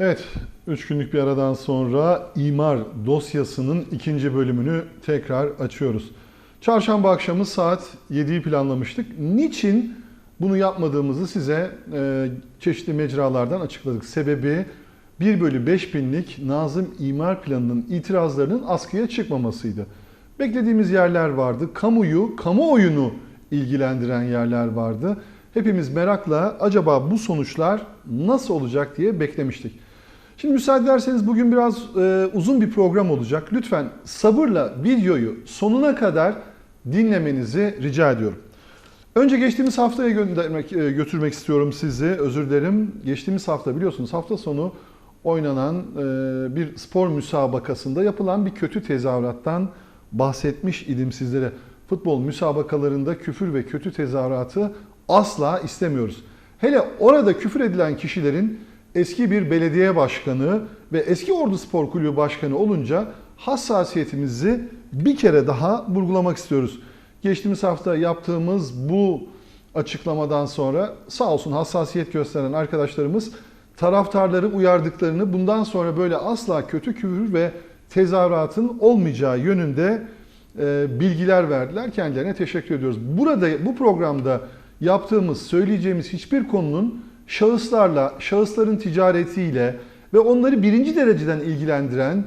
Evet, 3 günlük bir aradan sonra imar dosyasının ikinci bölümünü tekrar açıyoruz. Çarşamba akşamı saat 7'yi planlamıştık. Niçin bunu yapmadığımızı size e, çeşitli mecralardan açıkladık. Sebebi 1 bölü 5 binlik Nazım imar planının itirazlarının askıya çıkmamasıydı. Beklediğimiz yerler vardı. Kamuyu, kamuoyunu ilgilendiren yerler vardı. Hepimiz merakla acaba bu sonuçlar nasıl olacak diye beklemiştik. Şimdi müsaade ederseniz bugün biraz e, uzun bir program olacak. Lütfen sabırla videoyu sonuna kadar dinlemenizi rica ediyorum. Önce geçtiğimiz haftaya göndermek, e, götürmek istiyorum sizi. Özür dilerim. Geçtiğimiz hafta biliyorsunuz hafta sonu oynanan e, bir spor müsabakasında yapılan bir kötü tezahürattan bahsetmiş idim sizlere. Futbol müsabakalarında küfür ve kötü tezahüratı asla istemiyoruz. Hele orada küfür edilen kişilerin eski bir belediye başkanı ve eski Ordu Spor Kulübü başkanı olunca hassasiyetimizi bir kere daha vurgulamak istiyoruz. Geçtiğimiz hafta yaptığımız bu açıklamadan sonra sağ olsun hassasiyet gösteren arkadaşlarımız taraftarları uyardıklarını bundan sonra böyle asla kötü küfür ve tezahüratın olmayacağı yönünde e, bilgiler verdiler. Kendilerine teşekkür ediyoruz. Burada bu programda yaptığımız, söyleyeceğimiz hiçbir konunun şahıslarla, şahısların ticaretiyle ve onları birinci dereceden ilgilendiren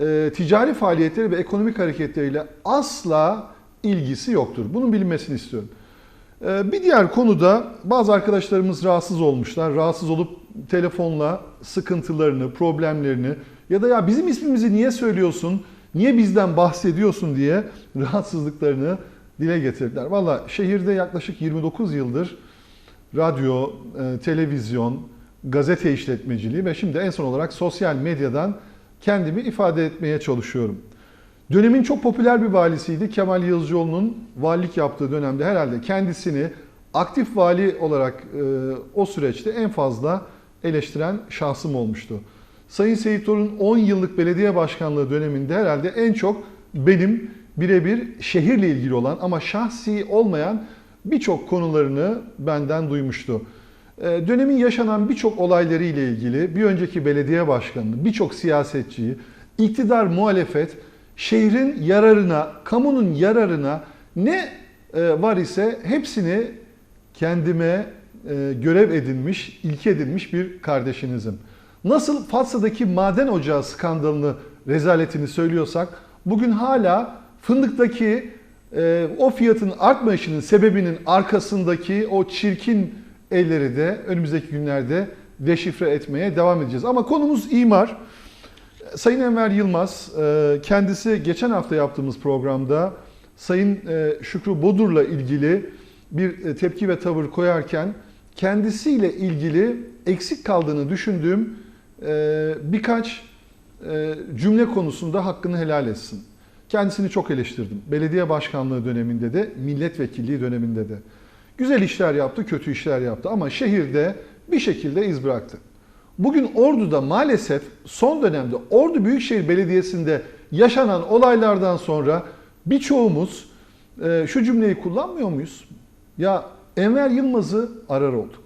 e, ticari faaliyetleri ve ekonomik hareketleriyle asla ilgisi yoktur. Bunun bilinmesini istiyorum. E, bir diğer konuda bazı arkadaşlarımız rahatsız olmuşlar. Rahatsız olup telefonla sıkıntılarını, problemlerini ya da ya bizim ismimizi niye söylüyorsun, niye bizden bahsediyorsun diye rahatsızlıklarını dile getirdiler. Valla şehirde yaklaşık 29 yıldır radyo, e, televizyon, gazete işletmeciliği ve şimdi en son olarak sosyal medyadan kendimi ifade etmeye çalışıyorum. Dönemin çok popüler bir valisiydi. Kemal Yazıcıoğlu'nun valilik yaptığı dönemde herhalde kendisini aktif vali olarak e, o süreçte en fazla eleştiren şahsım olmuştu. Sayın Seyit Torun 10 yıllık belediye başkanlığı döneminde herhalde en çok benim birebir şehirle ilgili olan ama şahsi olmayan birçok konularını benden duymuştu. Ee, dönemin yaşanan birçok olayları ile ilgili bir önceki belediye başkanını, birçok siyasetçiyi, iktidar, muhalefet, şehrin yararına, kamunun yararına ne e, var ise hepsini kendime e, görev edinmiş, ilke edinmiş bir kardeşinizim. Nasıl Fatsa'daki maden ocağı skandalını, rezaletini söylüyorsak, bugün hala Fındık'taki e, o fiyatın artmayışının sebebinin arkasındaki o çirkin elleri de önümüzdeki günlerde deşifre etmeye devam edeceğiz. Ama konumuz imar. Sayın Enver Yılmaz, e, kendisi geçen hafta yaptığımız programda Sayın e, Şükrü Bodur'la ilgili bir e, tepki ve tavır koyarken kendisiyle ilgili eksik kaldığını düşündüğüm birkaç cümle konusunda hakkını helal etsin. Kendisini çok eleştirdim. Belediye başkanlığı döneminde de, milletvekilliği döneminde de. Güzel işler yaptı, kötü işler yaptı ama şehirde bir şekilde iz bıraktı. Bugün Ordu'da maalesef son dönemde Ordu Büyükşehir Belediyesi'nde yaşanan olaylardan sonra birçoğumuz e, şu cümleyi kullanmıyor muyuz? Ya Enver Yılmaz'ı arar olduk.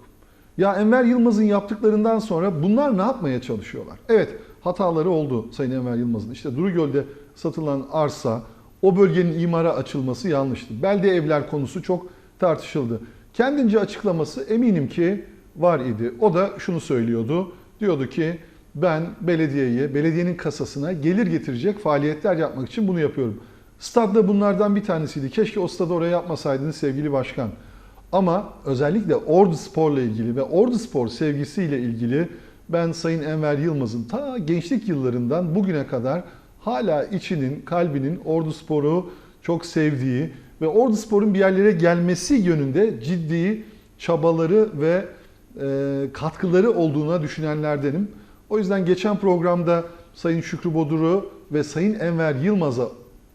Ya Enver Yılmaz'ın yaptıklarından sonra bunlar ne yapmaya çalışıyorlar? Evet hataları oldu Sayın Enver Yılmaz'ın. İşte Durugöl'de satılan arsa, o bölgenin imara açılması yanlıştı. Belde evler konusu çok tartışıldı. Kendince açıklaması eminim ki var idi. O da şunu söylüyordu. Diyordu ki ben belediyeye, belediyenin kasasına gelir getirecek faaliyetler yapmak için bunu yapıyorum. Stadda bunlardan bir tanesiydi. Keşke o stadı oraya yapmasaydınız sevgili başkan. Ama özellikle Ordu Spor'la ilgili ve Ordu Spor sevgisiyle ilgili ben Sayın Enver Yılmaz'ın ta gençlik yıllarından bugüne kadar hala içinin, kalbinin Ordu Spor'u çok sevdiği ve Ordu Spor'un bir yerlere gelmesi yönünde ciddi çabaları ve e, katkıları olduğuna düşünenlerdenim. O yüzden geçen programda Sayın Şükrü Bodur'u ve Sayın Enver Yılmaz'a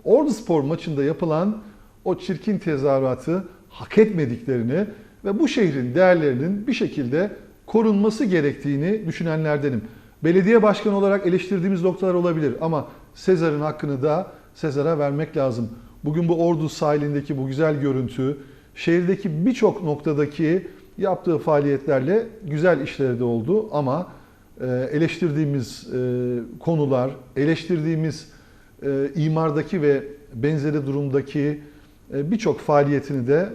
Ordu Spor maçında yapılan o çirkin tezahüratı hak etmediklerini ve bu şehrin değerlerinin bir şekilde korunması gerektiğini düşünenlerdenim. Belediye başkanı olarak eleştirdiğimiz noktalar olabilir ama Sezar'ın hakkını da Sezar'a vermek lazım. Bugün bu Ordu sahilindeki bu güzel görüntü, şehirdeki birçok noktadaki yaptığı faaliyetlerle güzel işleri de oldu ama e, eleştirdiğimiz e, konular, eleştirdiğimiz e, imardaki ve benzeri durumdaki birçok faaliyetini de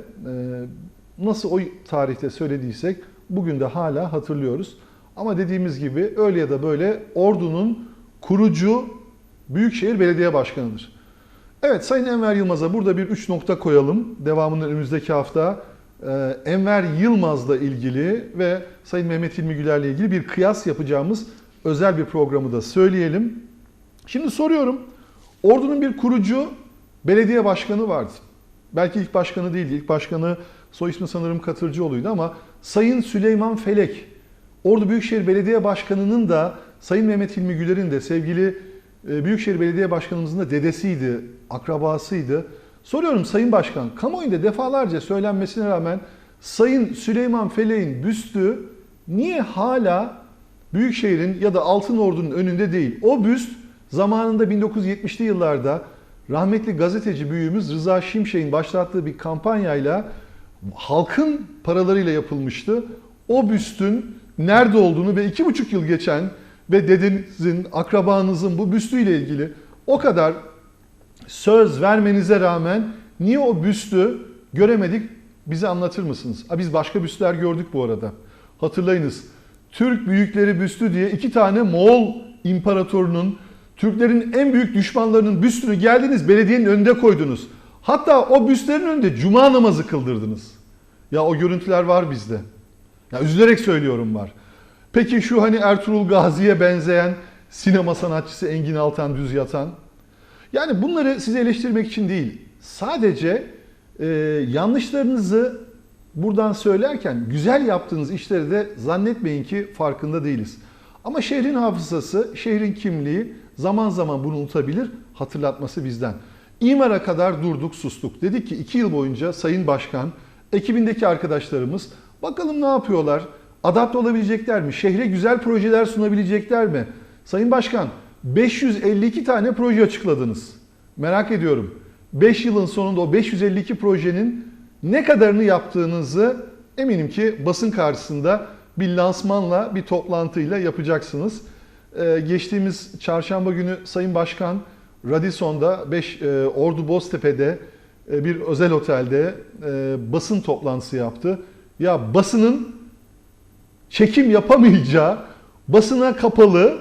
nasıl o tarihte söylediysek bugün de hala hatırlıyoruz. Ama dediğimiz gibi öyle ya da böyle Ordu'nun kurucu Büyükşehir Belediye Başkanı'dır. Evet Sayın Enver Yılmaz'a burada bir üç nokta koyalım. Devamında önümüzdeki hafta e, Enver Yılmaz'la ilgili ve Sayın Mehmet Hilmi Güler'le ilgili bir kıyas yapacağımız özel bir programı da söyleyelim. Şimdi soruyorum. Ordu'nun bir kurucu belediye başkanı vardı. Belki ilk başkanı değildi. İlk başkanı soy ismi sanırım Katırcıoğlu'ydu ama Sayın Süleyman Felek, Ordu Büyükşehir Belediye Başkanı'nın da Sayın Mehmet Hilmi Güler'in de sevgili Büyükşehir Belediye Başkanımızın da dedesiydi, akrabasıydı. Soruyorum Sayın Başkan, kamuoyunda defalarca söylenmesine rağmen Sayın Süleyman Felek'in büstü niye hala Büyükşehir'in ya da Altın Ordu'nun önünde değil? O büst zamanında 1970'li yıllarda rahmetli gazeteci büyüğümüz Rıza Şimşek'in başlattığı bir kampanyayla halkın paralarıyla yapılmıştı. O büstün nerede olduğunu ve iki buçuk yıl geçen ve dedenizin, akrabanızın bu büstüyle ilgili o kadar söz vermenize rağmen niye o büstü göremedik bize anlatır mısınız? Ha, biz başka büstler gördük bu arada. Hatırlayınız. Türk büyükleri büstü diye iki tane Moğol imparatorunun Türklerin en büyük düşmanlarının büstünü geldiniz belediyenin önünde koydunuz. Hatta o büstlerin önünde cuma namazı kıldırdınız. Ya o görüntüler var bizde. Ya üzülerek söylüyorum var. Peki şu hani Ertuğrul Gazi'ye benzeyen sinema sanatçısı Engin Altan Düz Yatan. Yani bunları size eleştirmek için değil. Sadece e, yanlışlarınızı buradan söylerken güzel yaptığınız işleri de zannetmeyin ki farkında değiliz. Ama şehrin hafızası, şehrin kimliği zaman zaman bunu unutabilir, hatırlatması bizden. İmar'a kadar durduk, sustuk. Dedik ki iki yıl boyunca Sayın Başkan, ekibindeki arkadaşlarımız bakalım ne yapıyorlar, adapte olabilecekler mi, şehre güzel projeler sunabilecekler mi? Sayın Başkan, 552 tane proje açıkladınız. Merak ediyorum. 5 yılın sonunda o 552 projenin ne kadarını yaptığınızı eminim ki basın karşısında bir lansmanla, bir toplantıyla yapacaksınız. Ee, geçtiğimiz çarşamba günü Sayın Başkan Radisson'da 5 e, Ordu Boztepe'de e, bir özel otelde e, basın toplantısı yaptı. Ya basının çekim yapamayacağı, basına kapalı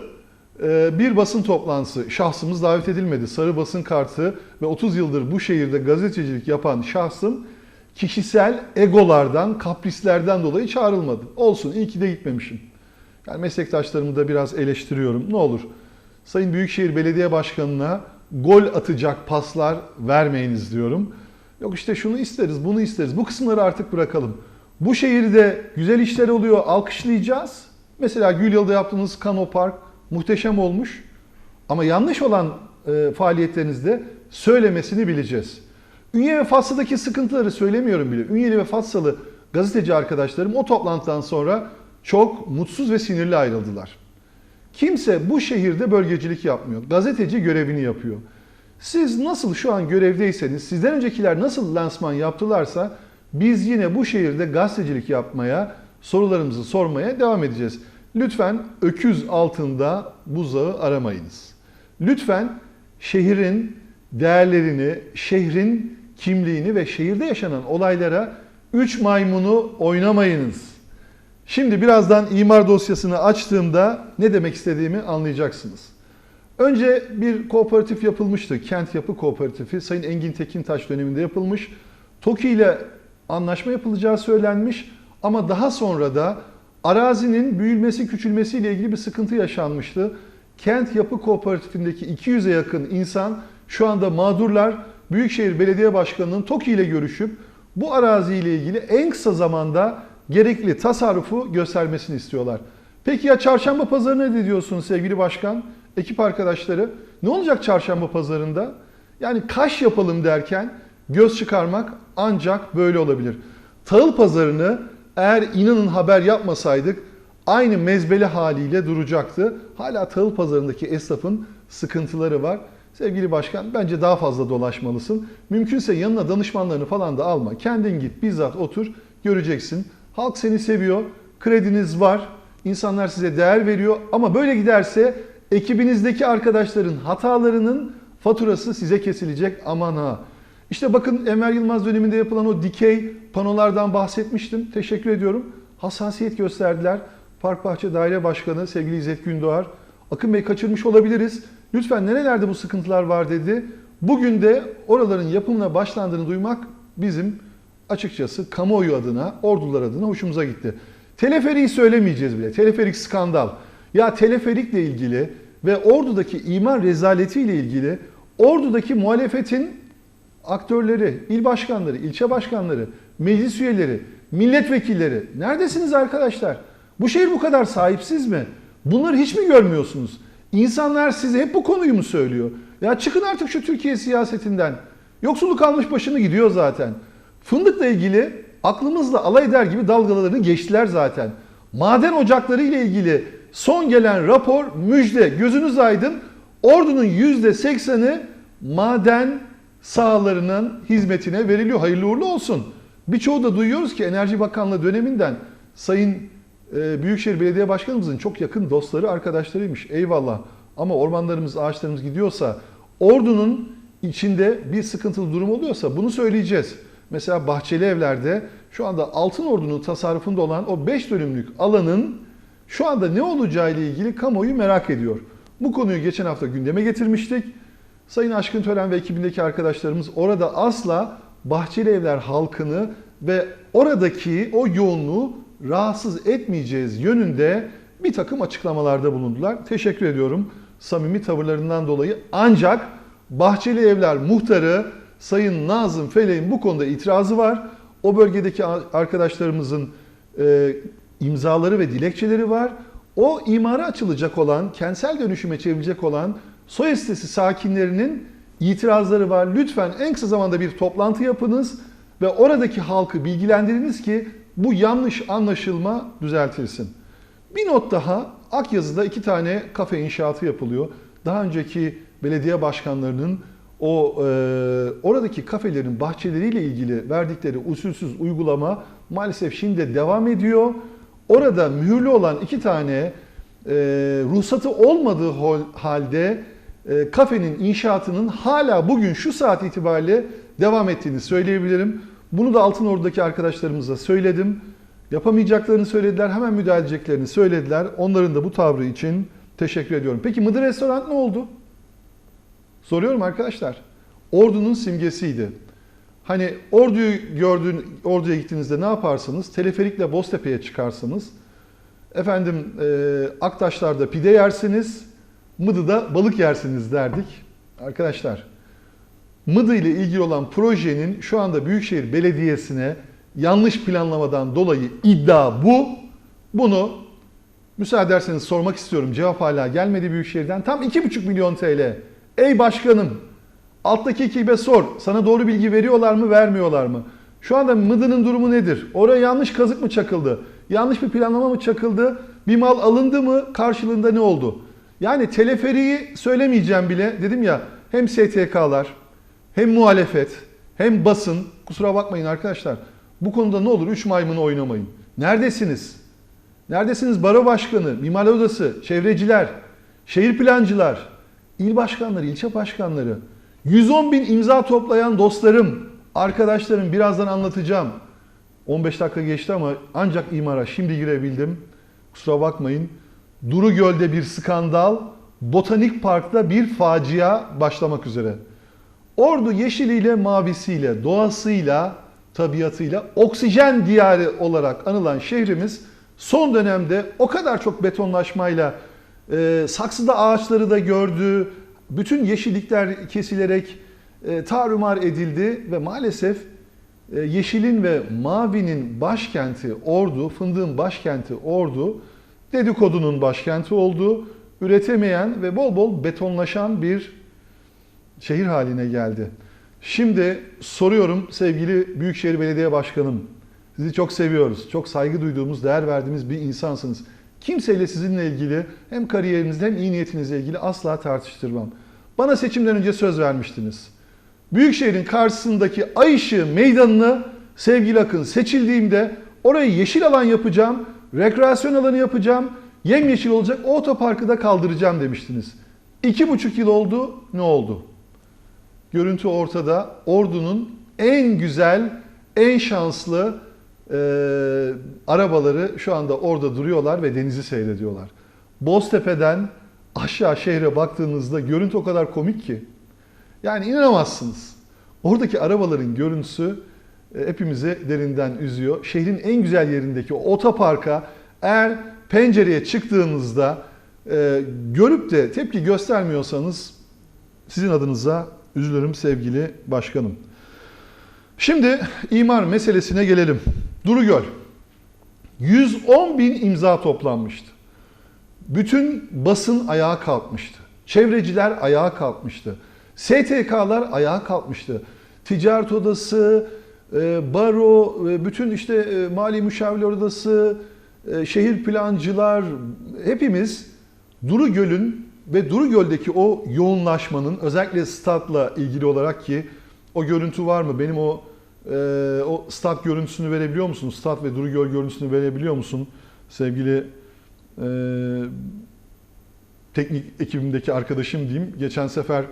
e, bir basın toplantısı. Şahsımız davet edilmedi. Sarı basın kartı ve 30 yıldır bu şehirde gazetecilik yapan şahsım kişisel egolardan, kaprislerden dolayı çağrılmadı. Olsun, iyi ki de gitmemişim. Yani meslektaşlarımı da biraz eleştiriyorum. Ne olur Sayın Büyükşehir Belediye Başkanı'na gol atacak paslar vermeyiniz diyorum. Yok işte şunu isteriz, bunu isteriz. Bu kısımları artık bırakalım. Bu şehirde güzel işler oluyor, alkışlayacağız. Mesela Gülyal'da yaptığınız Kano Park muhteşem olmuş. Ama yanlış olan e, faaliyetlerinizde söylemesini bileceğiz. Ünye ve Fatsa'daki sıkıntıları söylemiyorum bile. Ünyeli ve Fatsalı gazeteci arkadaşlarım o toplantıdan sonra çok mutsuz ve sinirli ayrıldılar. Kimse bu şehirde bölgecilik yapmıyor. Gazeteci görevini yapıyor. Siz nasıl şu an görevdeyseniz, sizden öncekiler nasıl lansman yaptılarsa biz yine bu şehirde gazetecilik yapmaya, sorularımızı sormaya devam edeceğiz. Lütfen öküz altında buzağı aramayınız. Lütfen şehrin değerlerini, şehrin kimliğini ve şehirde yaşanan olaylara üç maymunu oynamayınız. Şimdi birazdan imar dosyasını açtığımda ne demek istediğimi anlayacaksınız. Önce bir kooperatif yapılmıştı. Kent Yapı Kooperatifi Sayın Engin Tekintaş döneminde yapılmış. TOKİ ile anlaşma yapılacağı söylenmiş ama daha sonra da arazinin büyülmesi küçülmesi ile ilgili bir sıkıntı yaşanmıştı. Kent Yapı Kooperatifindeki 200'e yakın insan şu anda mağdurlar. Büyükşehir Belediye Başkanı'nın TOKİ ile görüşüp bu arazi ile ilgili en kısa zamanda gerekli tasarrufu göstermesini istiyorlar. Peki ya çarşamba pazarına ne diyorsunuz sevgili başkan? Ekip arkadaşları ne olacak çarşamba pazarında? Yani kaş yapalım derken göz çıkarmak ancak böyle olabilir. Tahıl pazarını eğer inanın haber yapmasaydık aynı mezbeli haliyle duracaktı. Hala tahıl pazarındaki esnafın sıkıntıları var. Sevgili başkan bence daha fazla dolaşmalısın. Mümkünse yanına danışmanlarını falan da alma. Kendin git bizzat otur göreceksin. Halk seni seviyor. Krediniz var. İnsanlar size değer veriyor ama böyle giderse ekibinizdeki arkadaşların hatalarının faturası size kesilecek aman ha. İşte bakın Enver Yılmaz döneminde yapılan o dikey panolardan bahsetmiştim. Teşekkür ediyorum. Hassasiyet gösterdiler. Park Bahçe Daire Başkanı sevgili İzzet Gündoğar. Akın Bey kaçırmış olabiliriz. Lütfen nerelerde bu sıkıntılar var dedi. Bugün de oraların yapımına başlandığını duymak bizim açıkçası kamuoyu adına, ordular adına hoşumuza gitti. Teleferiği söylemeyeceğiz bile. Teleferik skandal. Ya teleferikle ilgili ve ordudaki imar rezaletiyle ilgili ordudaki muhalefetin aktörleri, il başkanları, ilçe başkanları, meclis üyeleri, milletvekilleri neredesiniz arkadaşlar? Bu şehir bu kadar sahipsiz mi? Bunları hiç mi görmüyorsunuz? İnsanlar size hep bu konuyu mu söylüyor? Ya çıkın artık şu Türkiye siyasetinden. Yoksulluk almış başını gidiyor zaten. Fındıkla ilgili aklımızla alay eder gibi dalgalarını geçtiler zaten. Maden ocakları ile ilgili son gelen rapor müjde gözünüz aydın. Ordunun %80'i maden sahalarının hizmetine veriliyor. Hayırlı uğurlu olsun. Birçoğu da duyuyoruz ki Enerji Bakanlığı döneminden Sayın e, Büyükşehir Belediye Başkanımızın çok yakın dostları, arkadaşlarıymış. Eyvallah. Ama ormanlarımız, ağaçlarımız gidiyorsa, ordunun içinde bir sıkıntılı durum oluyorsa bunu söyleyeceğiz. Mesela Bahçeli Evler'de şu anda Altın Ordu'nun tasarrufunda olan o 5 dönümlük alanın şu anda ne olacağı ile ilgili kamuoyu merak ediyor. Bu konuyu geçen hafta gündeme getirmiştik. Sayın Aşkın Tören ve ekibindeki arkadaşlarımız orada asla Bahçeli Evler halkını ve oradaki o yoğunluğu rahatsız etmeyeceğiz yönünde bir takım açıklamalarda bulundular. Teşekkür ediyorum samimi tavırlarından dolayı. Ancak Bahçeli Evler muhtarı Sayın Nazım Felek'in bu konuda itirazı var. O bölgedeki arkadaşlarımızın e, imzaları ve dilekçeleri var. O imara açılacak olan, kentsel dönüşüme çevrilecek olan soy sitesi sakinlerinin itirazları var. Lütfen en kısa zamanda bir toplantı yapınız ve oradaki halkı bilgilendiriniz ki bu yanlış anlaşılma düzeltilsin. Bir not daha, Akyazı'da iki tane kafe inşaatı yapılıyor. Daha önceki belediye başkanlarının o e, oradaki kafelerin bahçeleriyle ilgili verdikleri usulsüz uygulama maalesef şimdi de devam ediyor. Orada mühürlü olan iki tane e, ruhsatı olmadığı halde e, kafenin inşaatının hala bugün şu saat itibariyle devam ettiğini söyleyebilirim. Bunu da Altın Ordu'daki arkadaşlarımıza söyledim. Yapamayacaklarını söylediler, hemen müdahale edeceklerini söylediler. Onların da bu tavrı için teşekkür ediyorum. Peki Mıdır Restoran ne oldu? Soruyorum arkadaşlar. Ordu'nun simgesiydi. Hani orduyu gördüğün, orduya gittiğinizde ne yaparsınız? Teleferikle Boztepe'ye çıkarsınız. Efendim e, Aktaşlar'da pide yersiniz. Mıdı'da balık yersiniz derdik. Arkadaşlar Mıdı ile ilgili olan projenin şu anda Büyükşehir Belediyesi'ne yanlış planlamadan dolayı iddia bu. Bunu müsaade ederseniz sormak istiyorum. Cevap hala gelmedi Büyükşehir'den. Tam 2,5 milyon TL. Ey başkanım alttaki ekibe sor. Sana doğru bilgi veriyorlar mı vermiyorlar mı? Şu anda Mıdı'nın durumu nedir? Oraya yanlış kazık mı çakıldı? Yanlış bir planlama mı çakıldı? Bir mal alındı mı? Karşılığında ne oldu? Yani teleferiyi söylemeyeceğim bile. Dedim ya hem STK'lar hem muhalefet hem basın kusura bakmayın arkadaşlar. Bu konuda ne olur 3 maymunu oynamayın. Neredesiniz? Neredesiniz baro başkanı, mimar odası, çevreciler, şehir plancılar, il başkanları, ilçe başkanları, 110 bin imza toplayan dostlarım, arkadaşlarım birazdan anlatacağım. 15 dakika geçti ama ancak imara şimdi girebildim. Kusura bakmayın. Duru Göl'de bir skandal, Botanik Park'ta bir facia başlamak üzere. Ordu yeşiliyle, mavisiyle, doğasıyla, tabiatıyla oksijen diyarı olarak anılan şehrimiz son dönemde o kadar çok betonlaşmayla e, saksıda ağaçları da gördü, bütün yeşillikler kesilerek e, tarumar edildi ve maalesef e, yeşilin ve mavinin başkenti Ordu, fındığın başkenti Ordu, dedikodunun başkenti oldu, üretemeyen ve bol bol betonlaşan bir şehir haline geldi. Şimdi soruyorum sevgili Büyükşehir Belediye Başkanım. Sizi çok seviyoruz. Çok saygı duyduğumuz, değer verdiğimiz bir insansınız. Kimseyle sizinle ilgili hem kariyerinizle hem iyi niyetinizle ilgili asla tartıştırmam. Bana seçimden önce söz vermiştiniz. Büyükşehir'in karşısındaki Ay Işığı Meydanı'nı sevgili Akın seçildiğimde orayı yeşil alan yapacağım rekreasyon alanı yapacağım, yemyeşil olacak, o otoparkı da kaldıracağım demiştiniz. İki buçuk yıl oldu, ne oldu? Görüntü ortada. Ordu'nun en güzel, en şanslı e, arabaları şu anda orada duruyorlar ve denizi seyrediyorlar. Boztepe'den aşağı şehre baktığınızda görüntü o kadar komik ki. Yani inanamazsınız. Oradaki arabaların görüntüsü hepimizi derinden üzüyor. Şehrin en güzel yerindeki otoparka eğer pencereye çıktığınızda e, görüp de tepki göstermiyorsanız sizin adınıza üzülürüm sevgili başkanım. Şimdi imar meselesine gelelim. Durugöl. 110 bin imza toplanmıştı. Bütün basın ayağa kalkmıştı. Çevreciler ayağa kalkmıştı. STK'lar ayağa kalkmıştı. Ticaret Odası, e, Baro, e, bütün işte e, Mali Müşavirler Odası, e, şehir plancılar hepimiz Duru Göl'ün ve Duru Göl'deki o yoğunlaşmanın özellikle statla ilgili olarak ki o görüntü var mı? Benim o o stat görüntüsünü verebiliyor musun? Stat ve Duru Göl görüntüsünü verebiliyor musun? Sevgili teknik ekibimdeki arkadaşım diyeyim. Geçen sefer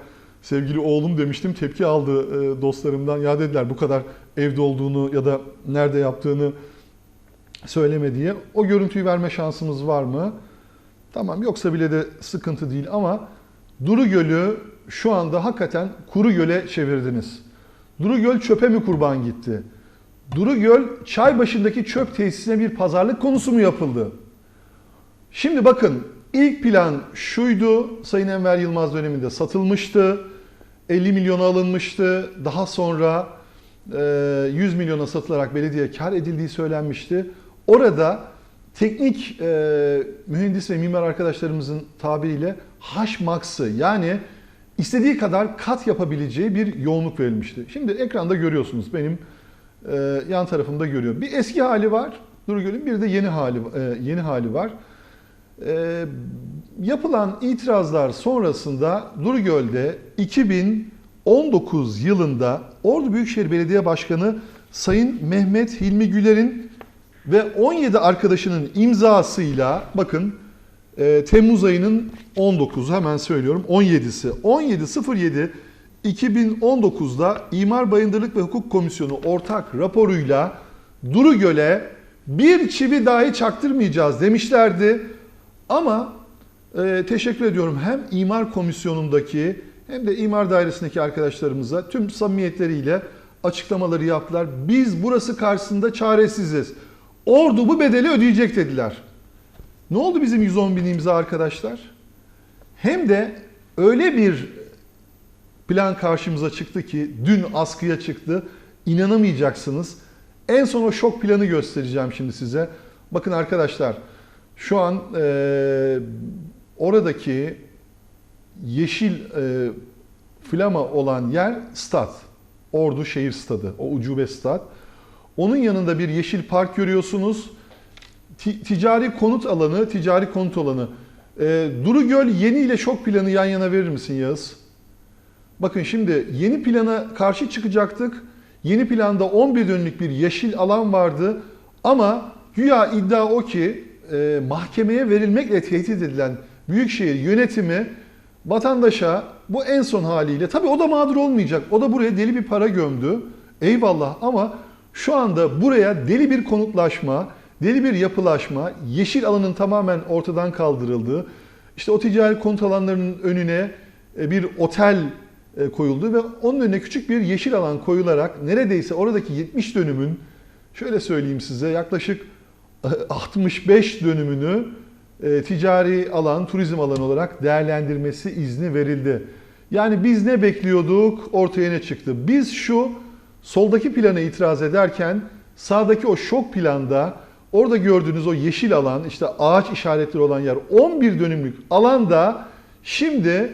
sevgili oğlum demiştim. Tepki aldı e, dostlarımdan. Ya dediler bu kadar evde olduğunu ya da nerede yaptığını söyleme diye. O görüntüyü verme şansımız var mı? Tamam yoksa bile de sıkıntı değil ama Duru Gölü şu anda hakikaten kuru göle çevirdiniz. Duru Göl çöpe mi kurban gitti? Duru Göl çay başındaki çöp tesisine bir pazarlık konusu mu yapıldı? Şimdi bakın ilk plan şuydu. Sayın Enver Yılmaz döneminde satılmıştı. 50 milyona alınmıştı. Daha sonra e, 100 milyona satılarak belediye kar edildiği söylenmişti. Orada teknik e, mühendis ve mimar arkadaşlarımızın tabiriyle haşmaksı yani istediği kadar kat yapabileceği bir yoğunluk verilmişti. Şimdi ekranda görüyorsunuz benim e, yan tarafımda görüyorum. Bir eski hali var Durugöl'ün bir de yeni hali e, yeni hali var. E, yapılan itirazlar sonrasında Durugöl'de 2019 yılında Ordu Büyükşehir Belediye Başkanı Sayın Mehmet Hilmi Güler'in ve 17 arkadaşının imzasıyla bakın e, Temmuz ayının 19'u hemen söylüyorum 17'si 17.07 2019'da İmar Bayındırlık ve Hukuk Komisyonu ortak raporuyla Duru Göl'e bir çivi dahi çaktırmayacağız demişlerdi. Ama e, teşekkür ediyorum hem İmar Komisyonu'ndaki hem de İmar Dairesi'ndeki arkadaşlarımıza tüm samimiyetleriyle açıklamaları yaptılar. Biz burası karşısında çaresiziz. Ordu bu bedeli ödeyecek dediler. Ne oldu bizim 110 bin imza arkadaşlar? Hem de öyle bir plan karşımıza çıktı ki dün askıya çıktı. İnanamayacaksınız. En son o şok planı göstereceğim şimdi size. Bakın arkadaşlar şu an e, oradaki yeşil e, flama olan yer stat. Ordu Şehir Stadı. O ucube stat. Onun yanında bir yeşil park görüyorsunuz. Ti- ticari konut alanı, ticari konut alanı. E, Duru Göl yeni ile şok planı yan yana verir misin Yağız? Bakın şimdi yeni plana karşı çıkacaktık. Yeni planda 11 dönümlük bir yeşil alan vardı. Ama güya iddia o ki e, mahkemeye verilmekle tehdit edilen Büyükşehir yönetimi vatandaşa bu en son haliyle tabii o da mağdur olmayacak. O da buraya deli bir para gömdü. Eyvallah ama şu anda buraya deli bir konutlaşma, deli bir yapılaşma, yeşil alanın tamamen ortadan kaldırıldığı, işte o ticari konut alanlarının önüne e, bir otel e, koyuldu ve onun önüne küçük bir yeşil alan koyularak neredeyse oradaki 70 dönümün şöyle söyleyeyim size yaklaşık 65 dönümünü e, ticari alan, turizm alanı olarak değerlendirmesi izni verildi. Yani biz ne bekliyorduk, ortaya ne çıktı? Biz şu soldaki plana itiraz ederken sağdaki o şok planda orada gördüğünüz o yeşil alan, işte ağaç işaretleri olan yer 11 dönümlük alanda şimdi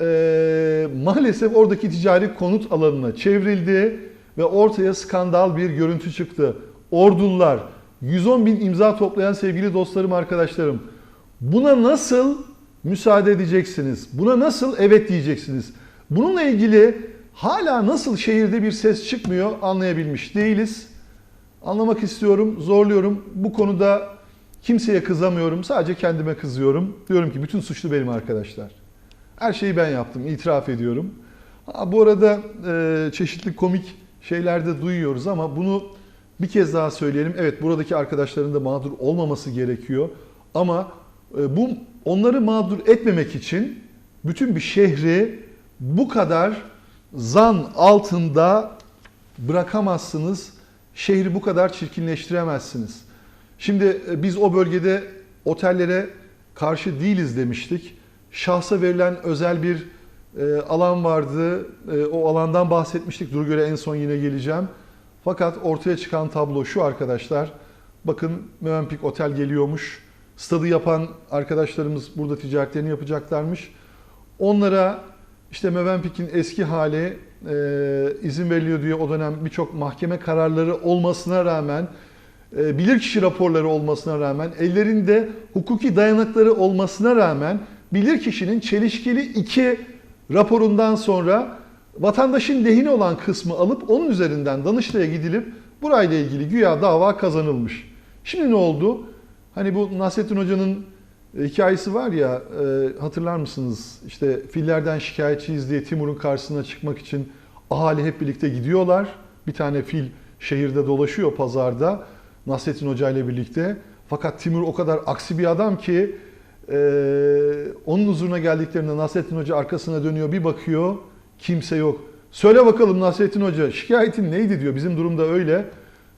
e, maalesef oradaki ticari konut alanına çevrildi ve ortaya skandal bir görüntü çıktı. Ordular, 110 bin imza toplayan sevgili dostlarım, arkadaşlarım. Buna nasıl müsaade edeceksiniz? Buna nasıl evet diyeceksiniz? Bununla ilgili hala nasıl şehirde bir ses çıkmıyor anlayabilmiş değiliz. Anlamak istiyorum, zorluyorum. Bu konuda Kimseye kızamıyorum, sadece kendime kızıyorum. Diyorum ki bütün suçlu benim arkadaşlar. Her şeyi ben yaptım, itiraf ediyorum. Ha, bu arada e, çeşitli komik şeyler de duyuyoruz ama bunu bir kez daha söyleyelim. Evet buradaki arkadaşların da mağdur olmaması gerekiyor. Ama e, bu onları mağdur etmemek için bütün bir şehri bu kadar zan altında bırakamazsınız. Şehri bu kadar çirkinleştiremezsiniz. Şimdi e, biz o bölgede otellere karşı değiliz demiştik. Şahsa verilen özel bir e, alan vardı. O alandan bahsetmiştik. Dur göre en son yine geleceğim. Fakat ortaya çıkan tablo şu arkadaşlar. Bakın Mövenpik Otel geliyormuş. Stadı yapan arkadaşlarımız burada ticaretlerini yapacaklarmış. Onlara işte Mövenpik'in eski hali e, izin veriliyor diye o dönem birçok mahkeme kararları olmasına rağmen e, bilirkişi raporları olmasına rağmen ellerinde hukuki dayanakları olmasına rağmen bilirkişinin çelişkili iki raporundan sonra vatandaşın lehine olan kısmı alıp onun üzerinden Danıştay'a gidilip burayla ilgili güya dava kazanılmış. Şimdi ne oldu? Hani bu Nasrettin Hoca'nın e, hikayesi var ya e, hatırlar mısınız? İşte fillerden şikayetçiyiz diye Timur'un karşısına çıkmak için ahali hep birlikte gidiyorlar. Bir tane fil şehirde dolaşıyor pazarda Nasrettin Hoca ile birlikte. Fakat Timur o kadar aksi bir adam ki e, onun huzuruna geldiklerinde Nasrettin Hoca arkasına dönüyor bir bakıyor kimse yok. Söyle bakalım Nasrettin Hoca şikayetin neydi diyor bizim durumda öyle.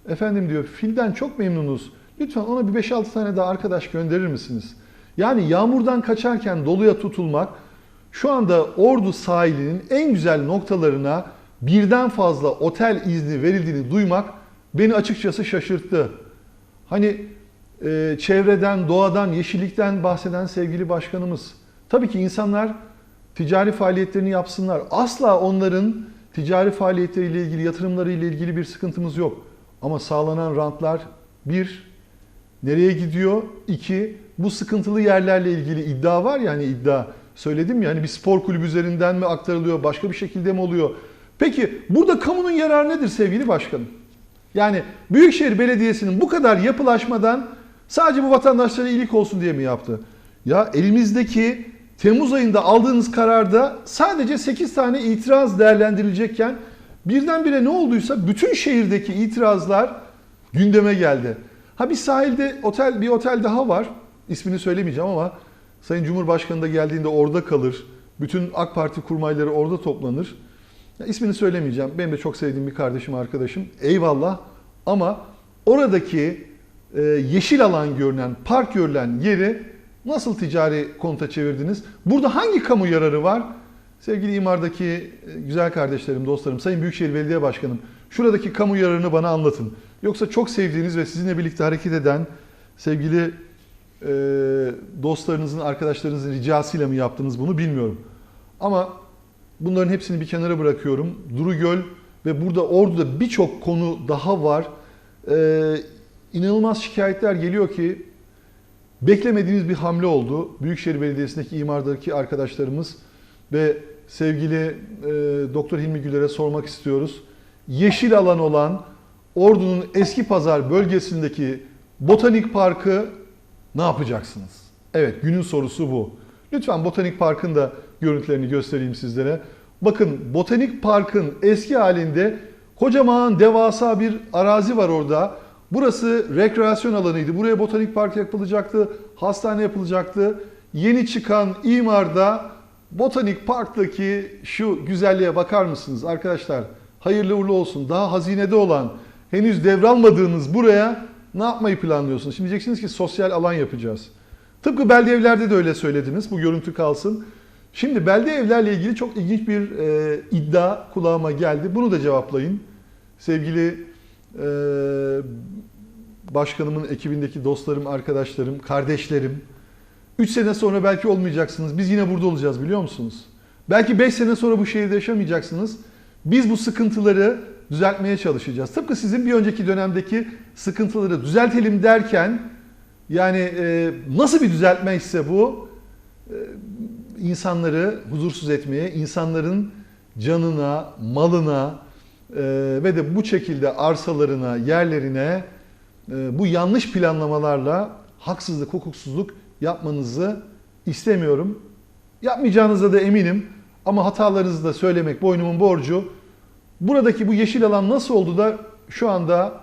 Efendim diyor filden çok memnunuz. Lütfen ona bir 5-6 tane daha arkadaş gönderir misiniz? Yani yağmurdan kaçarken doluya tutulmak şu anda Ordu sahilinin en güzel noktalarına birden fazla otel izni verildiğini duymak beni açıkçası şaşırttı. Hani e, çevreden, doğadan, yeşillikten bahseden sevgili başkanımız. Tabii ki insanlar ticari faaliyetlerini yapsınlar. Asla onların ticari faaliyetleriyle ilgili, yatırımlarıyla ilgili bir sıkıntımız yok. Ama sağlanan rantlar bir, nereye gidiyor? İki, bu sıkıntılı yerlerle ilgili iddia var ya hani iddia söyledim ya hani bir spor kulübü üzerinden mi aktarılıyor, başka bir şekilde mi oluyor? Peki burada kamunun yararı nedir sevgili başkanım? Yani Büyükşehir Belediyesi'nin bu kadar yapılaşmadan sadece bu vatandaşlara iyilik olsun diye mi yaptı? Ya elimizdeki Temmuz ayında aldığınız kararda sadece 8 tane itiraz değerlendirilecekken birdenbire ne olduysa bütün şehirdeki itirazlar gündeme geldi. Ha bir sahilde otel bir otel daha var. İsmini söylemeyeceğim ama Sayın Cumhurbaşkanı da geldiğinde orada kalır. Bütün AK Parti kurmayları orada toplanır. Ya ismini söylemeyeceğim. Benim de çok sevdiğim bir kardeşim, arkadaşım. Eyvallah. Ama oradaki e, yeşil alan görünen, park görülen yeri nasıl ticari konuta çevirdiniz? Burada hangi kamu yararı var? Sevgili imardaki e, güzel kardeşlerim, dostlarım, Sayın Büyükşehir Belediye Başkanım, şuradaki kamu yararını bana anlatın. Yoksa çok sevdiğiniz ve sizinle birlikte hareket eden sevgili e, dostlarınızın, arkadaşlarınızın ricasıyla mı yaptınız bunu bilmiyorum. Ama bunların hepsini bir kenara bırakıyorum. Duru Göl ve burada Ordu'da birçok konu daha var. Ee, inanılmaz şikayetler geliyor ki beklemediğimiz bir hamle oldu. Büyükşehir Belediyesi'ndeki imardaki arkadaşlarımız ve sevgili e, Doktor Hilmi Güler'e sormak istiyoruz. Yeşil alan olan Ordu'nun eski pazar bölgesindeki Botanik Parkı ne yapacaksınız? Evet günün sorusu bu. Lütfen Botanik Park'ın da görüntülerini göstereyim sizlere. Bakın Botanik Park'ın eski halinde kocaman devasa bir arazi var orada. Burası rekreasyon alanıydı. Buraya Botanik Park yapılacaktı, hastane yapılacaktı. Yeni çıkan imarda Botanik Park'taki şu güzelliğe bakar mısınız arkadaşlar? Hayırlı uğurlu olsun. Daha hazinede olan, henüz devralmadığınız buraya ne yapmayı planlıyorsunuz? Şimdi diyeceksiniz ki sosyal alan yapacağız. Tıpkı belde evlerde de öyle söylediniz. Bu görüntü kalsın. Şimdi belde evlerle ilgili çok ilginç bir e, iddia kulağıma geldi. Bunu da cevaplayın. Sevgili başkanımın ekibindeki dostlarım, arkadaşlarım, kardeşlerim. 3 sene sonra belki olmayacaksınız. Biz yine burada olacağız biliyor musunuz? Belki 5 sene sonra bu şehirde yaşamayacaksınız. Biz bu sıkıntıları düzeltmeye çalışacağız. Tıpkı sizin bir önceki dönemdeki sıkıntıları düzeltelim derken yani e, nasıl bir düzeltme ise bu? E, insanları huzursuz etmeye, insanların canına, malına e, ve de bu şekilde arsalarına, yerlerine e, bu yanlış planlamalarla haksızlık, hukuksuzluk yapmanızı istemiyorum. Yapmayacağınıza da eminim ama hatalarınızı da söylemek boynumun borcu. Buradaki bu yeşil alan nasıl oldu da şu anda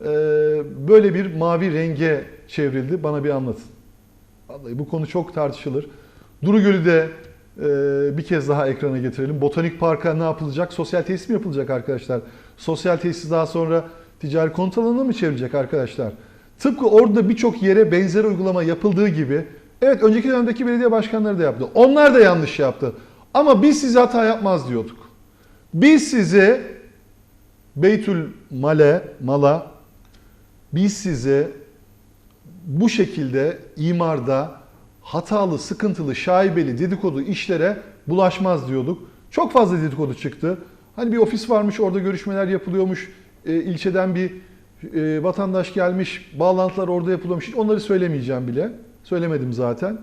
e, böyle bir mavi renge çevrildi? Bana bir anlatın. Vallahi bu konu çok tartışılır. Duru Gölü de bir kez daha ekrana getirelim. Botanik Park'a ne yapılacak? Sosyal tesis mi yapılacak arkadaşlar? Sosyal tesis daha sonra ticari konut alanına mı çevrilecek arkadaşlar? Tıpkı orada birçok yere benzer uygulama yapıldığı gibi evet önceki dönemdeki belediye başkanları da yaptı. Onlar da yanlış yaptı. Ama biz size hata yapmaz diyorduk. Biz size Beytül Male, Mala biz size bu şekilde imarda hatalı, sıkıntılı, şaibeli, dedikodu işlere bulaşmaz diyorduk. Çok fazla dedikodu çıktı. Hani bir ofis varmış, orada görüşmeler yapılıyormuş. E, ilçeden bir e, vatandaş gelmiş, bağlantılar orada yapılıyormuş. Hiç onları söylemeyeceğim bile. Söylemedim zaten.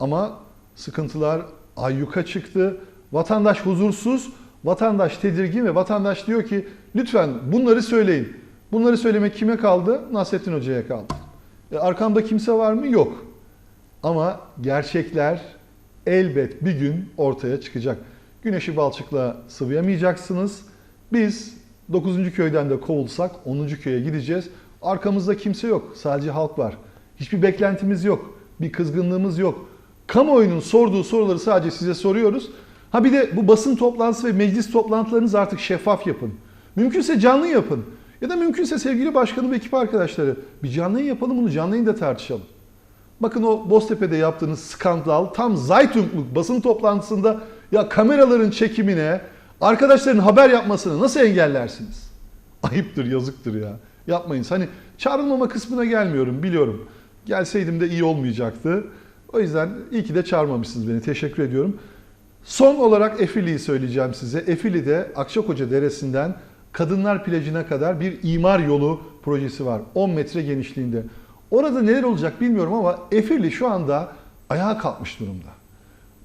Ama sıkıntılar ayyuka çıktı. Vatandaş huzursuz, vatandaş tedirgin ve vatandaş diyor ki lütfen bunları söyleyin. Bunları söylemek kime kaldı? Nasrettin Hoca'ya kaldı. E, arkamda kimse var mı? Yok. Ama gerçekler elbet bir gün ortaya çıkacak. Güneşi balçıkla sıvayamayacaksınız. Biz 9. köyden de kovulsak 10. köye gideceğiz. Arkamızda kimse yok. Sadece halk var. Hiçbir beklentimiz yok. Bir kızgınlığımız yok. Kamuoyunun sorduğu soruları sadece size soruyoruz. Ha bir de bu basın toplantısı ve meclis toplantılarınızı artık şeffaf yapın. Mümkünse canlı yapın. Ya da mümkünse sevgili başkanım ve ekip arkadaşları bir canlı yapalım bunu canlı yayında tartışalım. Bakın o Boztepe'de yaptığınız skandal tam Zaytungluk basın toplantısında ya kameraların çekimine, arkadaşların haber yapmasını nasıl engellersiniz? Ayıptır, yazıktır ya. Yapmayın. Hani çağrılmama kısmına gelmiyorum biliyorum. Gelseydim de iyi olmayacaktı. O yüzden iyi ki de çağırmamışsınız beni. Teşekkür ediyorum. Son olarak Efili'yi söyleyeceğim size. Efili'de Akçakoca Deresi'nden Kadınlar Plajı'na kadar bir imar yolu projesi var. 10 metre genişliğinde. Orada neler olacak bilmiyorum ama Efirli şu anda ayağa kalkmış durumda.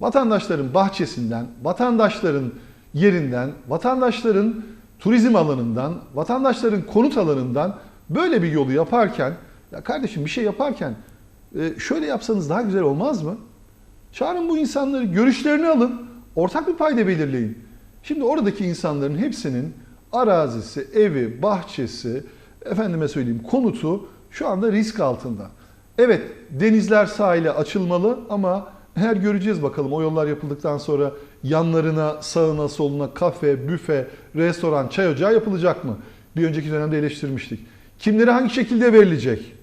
Vatandaşların bahçesinden, vatandaşların yerinden, vatandaşların turizm alanından, vatandaşların konut alanından böyle bir yolu yaparken, ya kardeşim bir şey yaparken e, şöyle yapsanız daha güzel olmaz mı? Çağırın bu insanları, görüşlerini alın, ortak bir payda belirleyin. Şimdi oradaki insanların hepsinin arazisi, evi, bahçesi, efendime söyleyeyim konutu şu anda risk altında. Evet denizler sahile açılmalı ama her göreceğiz bakalım o yollar yapıldıktan sonra yanlarına, sağına, soluna kafe, büfe, restoran, çay ocağı yapılacak mı? Bir önceki dönemde eleştirmiştik. Kimlere hangi şekilde verilecek?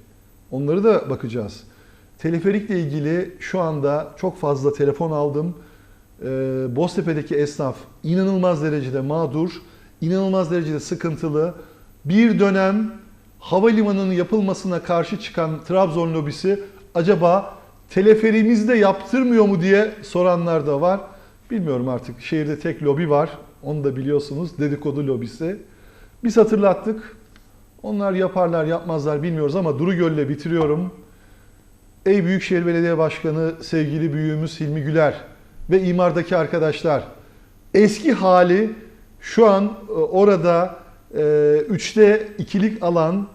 Onları da bakacağız. Teleferikle ilgili şu anda çok fazla telefon aldım. Ee, Boztepe'deki esnaf inanılmaz derecede mağdur, inanılmaz derecede sıkıntılı. Bir dönem havalimanının yapılmasına karşı çıkan Trabzon lobisi acaba teleferimizi de yaptırmıyor mu diye soranlar da var. Bilmiyorum artık şehirde tek lobi var. Onu da biliyorsunuz dedikodu lobisi. Biz hatırlattık. Onlar yaparlar yapmazlar bilmiyoruz ama Duru Göl'le bitiriyorum. Ey Büyükşehir Belediye Başkanı sevgili büyüğümüz Hilmi Güler ve imardaki arkadaşlar eski hali şu an e, orada e, üçte ikilik alan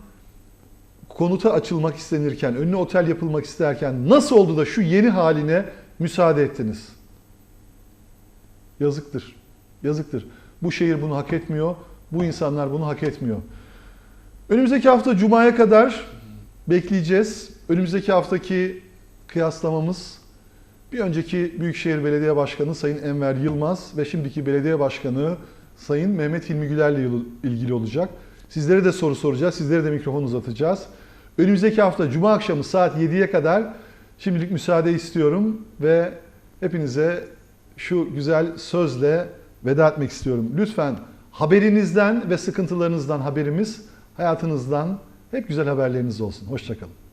konuta açılmak istenirken, önüne otel yapılmak isterken nasıl oldu da şu yeni haline müsaade ettiniz? Yazıktır. Yazıktır. Bu şehir bunu hak etmiyor. Bu insanlar bunu hak etmiyor. Önümüzdeki hafta Cuma'ya kadar bekleyeceğiz. Önümüzdeki haftaki kıyaslamamız bir önceki Büyükşehir Belediye Başkanı Sayın Enver Yılmaz ve şimdiki belediye başkanı Sayın Mehmet Hilmi Güler'le ilgili olacak. Sizlere de soru soracağız, sizlere de mikrofon uzatacağız. Önümüzdeki hafta Cuma akşamı saat 7'ye kadar şimdilik müsaade istiyorum ve hepinize şu güzel sözle veda etmek istiyorum. Lütfen haberinizden ve sıkıntılarınızdan haberimiz, hayatınızdan hep güzel haberleriniz olsun. Hoşçakalın.